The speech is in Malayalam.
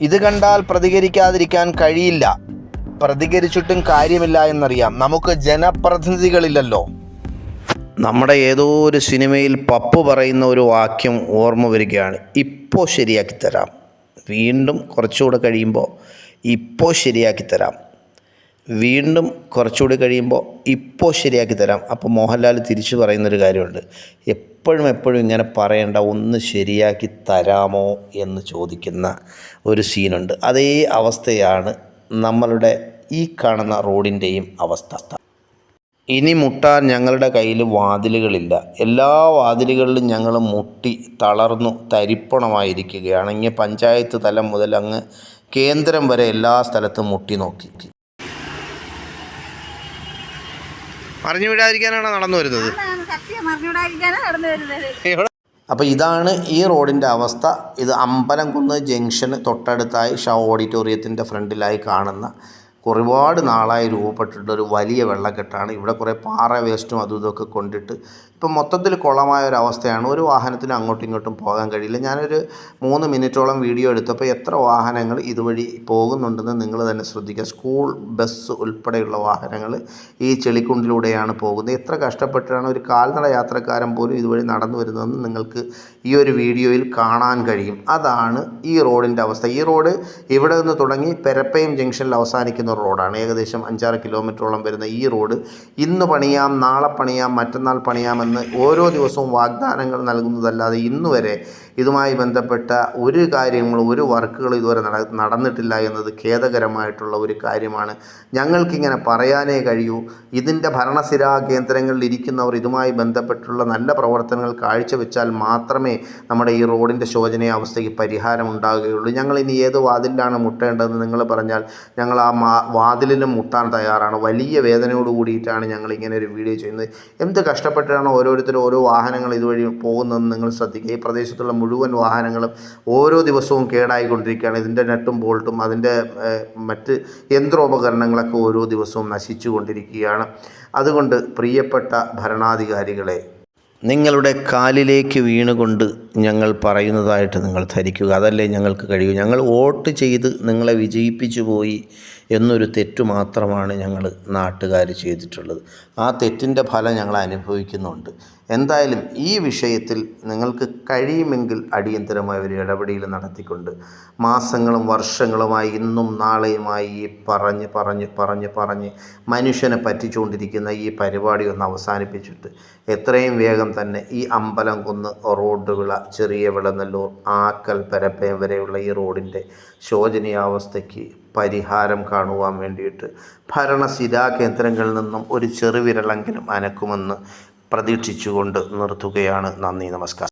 ഇത് കണ്ടാൽ പ്രതികരിക്കാതിരിക്കാൻ കഴിയില്ല. പ്രതികരിച്ചിട്ടും കാര്യമില്ല എന്നറിയാം. നമുക്ക് ജനപ്രതിനിധികളില്ലല്ലോ. നമ്മുടെ ഏതോ ഒരു സിനിമയിൽ പപ്പു പറയുന്ന ഒരു വാക്യം ഓർമ്മ വരികയാണ്. ഇപ്പോൾ ശരിയാക്കി തരാം. വീണ്ടും കുറച്ചുകൂടെ കഴിയുമ്പോൾ ഇപ്പോൾ ശരിയാക്കി തരാം. വീണ്ടും കുറച്ചുകൂടി കഴിയുമ്പോൾ ഇപ്പോൾ ശരിയാക്കി തരാം. അപ്പോൾ മോഹൻലാൽ തിരിച്ചു പറയുന്നൊരു കാര്യമുണ്ട്. എപ്പോഴും എപ്പോഴും ഇങ്ങനെ പറയേണ്ട ഒന്ന് ശരിയാക്കി തരാമോ? എന്ന് ചോദിക്കുന്ന ഒരു സീനുണ്ട്. അതേ അവസ്ഥയാണ് നമ്മളുടെ ഈ കാണുന്ന റോഡിന്റെയും അവസ്ഥ. ഇനി മുട്ടാൻ ഞങ്ങളുടെ കയ്യിൽ വാതിലുകളില്ല. എല്ലാ വാതിലുകളിലും ഞങ്ങൾ മുട്ടി തളർന്നു തരിപ്പണമായിരിക്കുകയാണ്. ഇങ്ങനെ പഞ്ചായത്ത് തലം മുതൽ അങ്ങ് കേന്ദ്രം വരെ എല്ലാ സ്ഥലത്തും മുട്ടി നോക്കി. അറിഞ്ഞു വിടാതിരിക്കാനാണോ നടന്നു വരുന്നത്? അതാണ് നടന്നു വരുന്നത്. അപ്പോൾ ഇതാണ് ഈ റോഡിന്റെ അവസ്ഥ. ഇത് അമ്പലംകുന്ന് ജംഗ്ഷന് തൊട്ടടുത്തായി ഷാ ഓഡിറ്റോറിയത്തിന്റെ ഫ്രണ്ടിലായി കാണുന്ന ഒരുപാട് നാളായി രൂപപ്പെട്ടിട്ടുള്ള ഒരു വലിയ വെള്ളക്കെട്ടാണ്. ഇവിടെ കുറേ പാറ വേസ്റ്റും അതും ഇതൊക്കെ കൊണ്ടിട്ട് ഇപ്പം മൊത്തത്തിൽ കുളമായ ഒരു അവസ്ഥയാണ്. ഒരു വാഹനത്തിന് അങ്ങോട്ടും ഇങ്ങോട്ടും പോകാൻ കഴിയില്ല. ഞാനൊരു മൂന്ന് മിനിറ്റോളം വീഡിയോ എടുത്തപ്പോൾ എത്ര വാഹനങ്ങൾ ഇതുവഴി പോകുന്നുണ്ടെന്ന് നിങ്ങൾ തന്നെ ശ്രദ്ധിക്കുക. സ്കൂൾ ബസ് ഉൾപ്പെടെയുള്ള വാഹനങ്ങൾ ഈ ചെളിക്കുണ്ടിലൂടെയാണ് പോകുന്നത്. എത്ര കഷ്ടപ്പെട്ടാണ് ഒരു കാൽനട യാത്രക്കാരൻ പോലും ഇതുവഴി നടന്നു വരുന്നതെന്ന് നിങ്ങൾക്ക് ഈ ഒരു വീഡിയോയിൽ കാണാൻ കഴിയും. അതാണ് ഈ റോഡിന്റെ അവസ്ഥ. ഈ റോഡ് ഇവിടെ നിന്ന് തുടങ്ങി പെരപ്പയം ജംഗ്ഷനിൽ അവസാനിക്കുന്ന റോഡാണ്. ഏകദേശം അഞ്ചാറ് കിലോമീറ്ററോളം വരുന്ന ഈ റോഡ്. ഇന്ന് പണിയാം നാളെ പണിയാം മറ്റന്നാൾ പണിയാമെന്ന് ഓരോ ദിവസവും വാഗ്ദാനങ്ങൾ നൽകുന്നതല്ലാതെ ഇന്ന് വരെ ഇതുമായി ബന്ധപ്പെട്ട ഒരു കാര്യങ്ങളും ഒരു വർക്കുകളും ഇതുവരെ നടന്നിട്ടില്ല എന്നത് ഖേദകരമായിട്ടുള്ള ഒരു കാര്യമാണ്. ഞങ്ങൾക്കിങ്ങനെ പറയാനേ കഴിയൂ. ഇതിന്റെ ഭരണസിരാ കേന്ദ്രങ്ങളിൽ ഇരിക്കുന്നവർ ഇതുമായി ബന്ധപ്പെട്ടുള്ള നല്ല പ്രവർത്തനങ്ങൾ കാഴ്ചവെച്ചാൽ മാത്രമേ നമ്മുടെ ഈ റോഡിന്റെ ശോചനീയാവസ്ഥയ്ക്ക് പരിഹാരം ഉണ്ടാകുകയുള്ളൂ ഞങ്ങൾ ഇനി ഏത് വാതിലാണ് മുട്ടേണ്ടതെന്ന് നിങ്ങൾ പറഞ്ഞാൽ ഞങ്ങൾ ആ മാ വാതിലിലും മുട്ടാൻ തയ്യാറാണ്. വലിയ വേദനയോട് കൂടിയിട്ടാണ് ഞങ്ങൾ ഇങ്ങനെ ഒരു വീഡിയോ ചെയ്യുന്നത്. എന്ത് കഷ്ടപ്പെട്ടാണ് ഓരോരുത്തരും ഓരോ വാഹനങ്ങൾ ഇതുവഴി പോകുന്നതെന്ന് നിങ്ങൾ ശ്രദ്ധിക്കുക. ഈ പ്രദേശത്തുള്ള മുഴുവൻ വാഹനങ്ങളും ഓരോ ദിവസവും കേടായിക്കൊണ്ടിരിക്കുകയാണ്. ഇതിന്റെ നെട്ടും ബോൾട്ടും അതിന്റെ മറ്റ് യന്ത്രോപകരണങ്ങളൊക്കെ ഓരോ ദിവസവും നശിച്ചു കൊണ്ടിരിക്കുകയാണ് അതുകൊണ്ട് പ്രിയപ്പെട്ട ഭരണാധികാരികളെ നിങ്ങളുടെ കാലിലേക്ക് വീണുകൊണ്ട് ഞങ്ങൾ പറയുന്നതായിട്ട് നിങ്ങൾ ധരിക്കുക. അതല്ലേ ഞങ്ങൾക്ക് കഴിയൂ. ഞങ്ങൾ വോട്ട് ചെയ്ത് നിങ്ങളെ വിജയിപ്പിച്ചു പോയി എന്നൊരു തെറ്റു മാത്രമാണ് ഞങ്ങൾ നാട്ടുകാർ ചെയ്തിട്ടുള്ളത്. ആ തെറ്റിന്റെ ഫലം ഞങ്ങൾ അനുഭവിക്കുന്നുണ്ട്. എന്തായാലും ഈ വിഷയത്തിൽ നിങ്ങൾക്ക് കഴിയുമെങ്കിൽ അടിയന്തരമായ ഒരു ഇടപെടൽ നടത്തിക്കൊണ്ട് മാസങ്ങളും വർഷങ്ങളുമായി ഇന്നും നാളെയുമായി ഈ പറഞ്ഞ് പറഞ്ഞ് പറഞ്ഞ് പറഞ്ഞ് മനുഷ്യനെ പറ്റിച്ചുകൊണ്ടിരിക്കുന്ന ഈ പരിപാടി ഒന്ന് അവസാനിപ്പിച്ചിട്ട് എത്രയും വേഗം തന്നെ ഈ അമ്പലം കുന്ന് റോഡുകള ചെറിയ വിളനെല്ലൂർ ആക്കൽ പരപ്പയം വരെയുള്ള ഈ റോഡിന്റെ ശോചനീയാവസ്ഥയ്ക്ക് പരിഹാരം കാണുവാൻ വേണ്ടിയിട്ട് ഭരണസിരാ കേന്ദ്രങ്ങളിൽ നിന്നും ഒരു ചെറുവിരളെങ്കിലും അനക്കുമെന്ന് പ്രതീക്ഷിച്ചുകൊണ്ട് നിർത്തുകയാണ്. നന്ദി നമസ്കാരം.